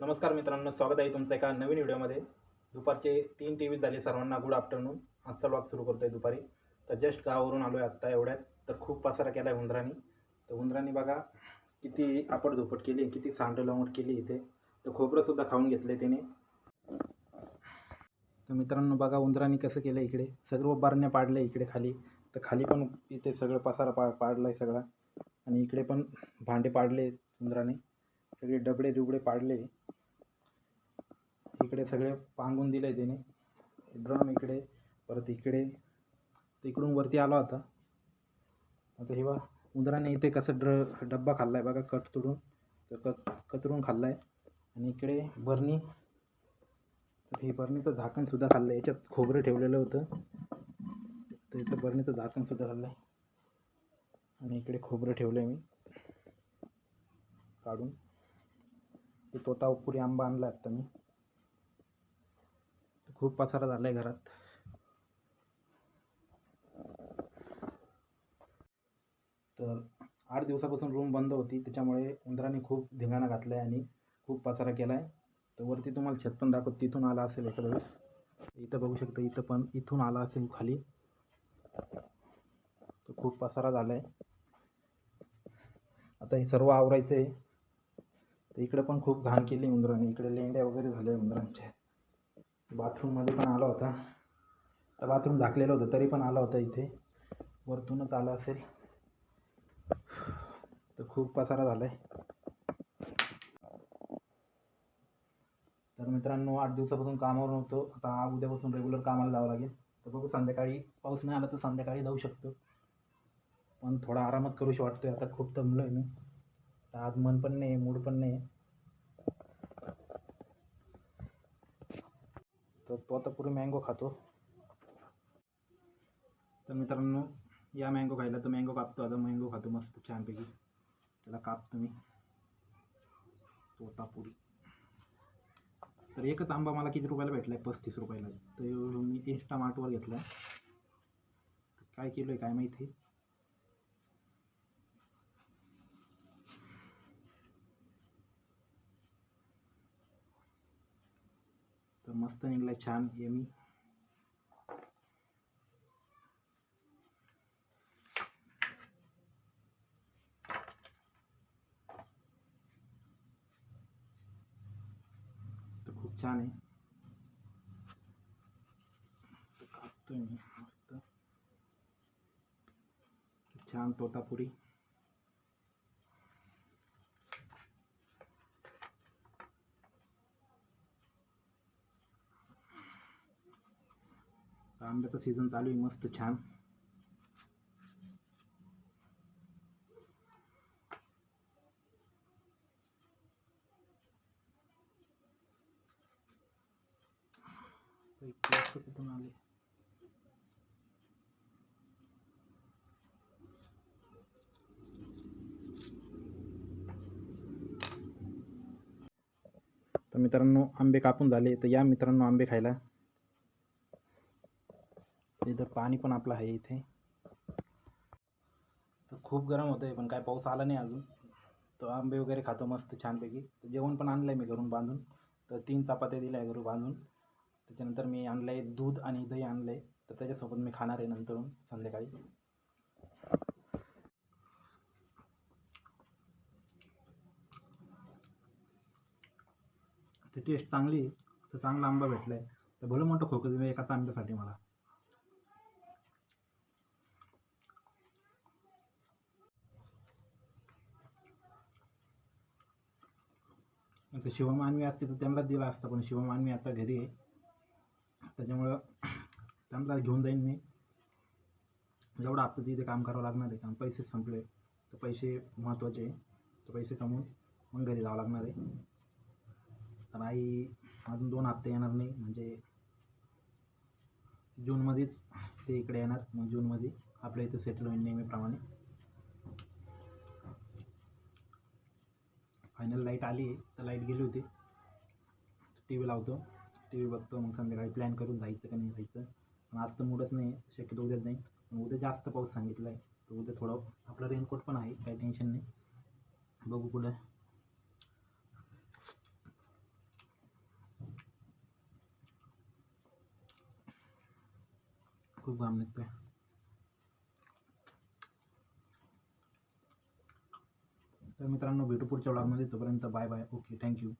नमस्कार मित्रांनो स्वागत आहे तुमचं एका नवीन व्हिडिओमध्ये. दुपारचे तीन टी व्ही झाले सर्वांना गुड आफ्टरनून आजचा ब्लॉग सुरू करतो आहे दुपारी. तर जस्ट गावावरून आलो आहे आत्ता एवढ्यात. तर खूप पसारा केला आहे उंदरांनी. तर उंदरांनी बघा किती आपट धुपट केली किती सांडं लावट केली इथे. तर खोबरंसुद्धा खाऊन घेतलं आहे तर मित्रांनो बघा उंदरांनी कसं केलं इकडे. सगळं बारण्या पाडलं इकडे खाली. तर खाली पण इथे सगळं पसारा पा पाडला आहे सगळा. आणि इकडे पण भांडे पाडले उंदराने. सगळे डबडे दुबडे पाडले. इकडे सगळे पांगून दिले त्याने ड्रम इकडे परत इकडे. इकडून वरती आला होता. आता हे उंदराने इथे कसं ड्र डब्बा खाल्ला आहे बघा कट तुडून. तर कट कतरून खाल्ला आहे आणि इकडे बरणी तर हे बरणीचं झाकणसुद्धा खाल्लं आहे याच्यात खोबरं ठेवलेलं होतं. तर इथं बरणीचं झाकणसुद्धा खाल्लं आहे आणि इकडे खोबरं ठेवलं आहे मी. काढून. ते तोतापुरी आंबा आणला आत्ता मी. खूप पसारा झाला आहे घरात. तर आठ दिवसापासून रूम बंद होती. त्याच्यामुळे उंदराने खूप धिंगाणा घातला आहे आणि खूप पसारा केला आहे तर वरती तुम्हाला छत पण दाखवत तिथून आला असेल एखाद्या वेळेस. इथं बघू शकता इथं पण इथून आला असेल खाली. तर खूप पसारा झाला आहे आता हे सर्व आवरायचं आहे तर इकडे पण खूप घाण केली उंदराने. इकडे लेंड्या वगैरे झाल्या उंदरांच्या. बाथरूममध्ये पण आला होता. तर बाथरूम झाकलेलं होतं तरी पण आला होता इथे. वरतूनच आला असेल. तर खूप पसारा झाला आहे तर मित्रांनो आठ दिवसापासून कामावर नव्हतो. आता उद्यापासून रेग्युलर कामाला जावं लागेल. तर बघू संध्याकाळी पाऊस नाही आला तर संध्याकाळी जाऊ शकतो. पण थोडा आरामच करूशी वाटतोय. आता खूप दमलो आहे मी. आज मन पण नाही मूड पण नाही तर तो आता पुढे मँगो खातो. तर मित्रांनो या मँगो खायला तर मँगो कापतो आता मँगो खातो मस्त छानपैकी. त्याला कापतो मी तोतापुरी तर एकच आंबा मला किती रुपयाला भेटला आहे पस्तीस रुपयाला. तर मी इंस्टा मार्टवर घेतला काय केलं आहे काय माहिती? मस्त निघलाय छान यमी खूप छान तर कापतोय मस्त छान तोतापुरी तर आंब्याचा सीझन चालू आहे मस्त छान. कुठून आले? तर मित्रांनो आंबे कापून झाले. तर या मित्रांनो आंबे खायला. इधर पाणी पण आपलं आहे इथे. तर खूप गरम होतं आहे पण काय पाऊस आला नाही अजून. तर आंबे वगैरे खातो मस्त छानपैकी. तर जेवण पण आणलं आहे मी घरून बांधून. तर तीन चपात्या दिल्या आहे घरून बांधून. त्याच्यानंतर मी आणलं आहे दूध आणि दही आणलं आहे तर त्याच्यासोबत मी खाणार आहे नंतर संध्याकाळी. ती टेस्ट चांगली आहे. तर चांगला आंबा भेटला आहे तर भलं मोठं खोकं तुम्ही एकाच आंब्यासाठी मला. आता शिवमानवी असते तर त्यांनाच दिला असता पण शिवमानवी आता घरी आहे. त्याच्यामुळं त्यांना घेऊन जाईन मी. जेवढं आपलं तिथे काम करावं लागणार आहे कारण पैसे संपले तर पैसे महत्त्वाचे आहे. तर पैसे कमवून मग घरी जावं लागणार आहे. तर आई अजून दोन हप्ते येणार नाही म्हणजे जूनमध्येच ते इकडे येणार. मग जूनमध्ये आपल्या इथं सेटल होईल नेहमीप्रमाणे. फायनल लाइट आली तर लाइट गेली होती. टी व्ही लावतो. टी व्ही बघतो मग संध्याकाळी प्लॅन करून जायचं का नाही जायचं. पण आज तर मूडच नाही शक्यतो उद्याच नाही मग उद्या जास्त पाऊस सांगितला आहे तर उद्या थोडं आपला रेनकोट पण आहे काही टेन्शन नाही. बघू पुढे. खूप घाम निघतोय. तर मित्रांनो भेटू पुढच्या व्लॉगमध्ये तोपर्यंत बाय बाय ओके थँक्यू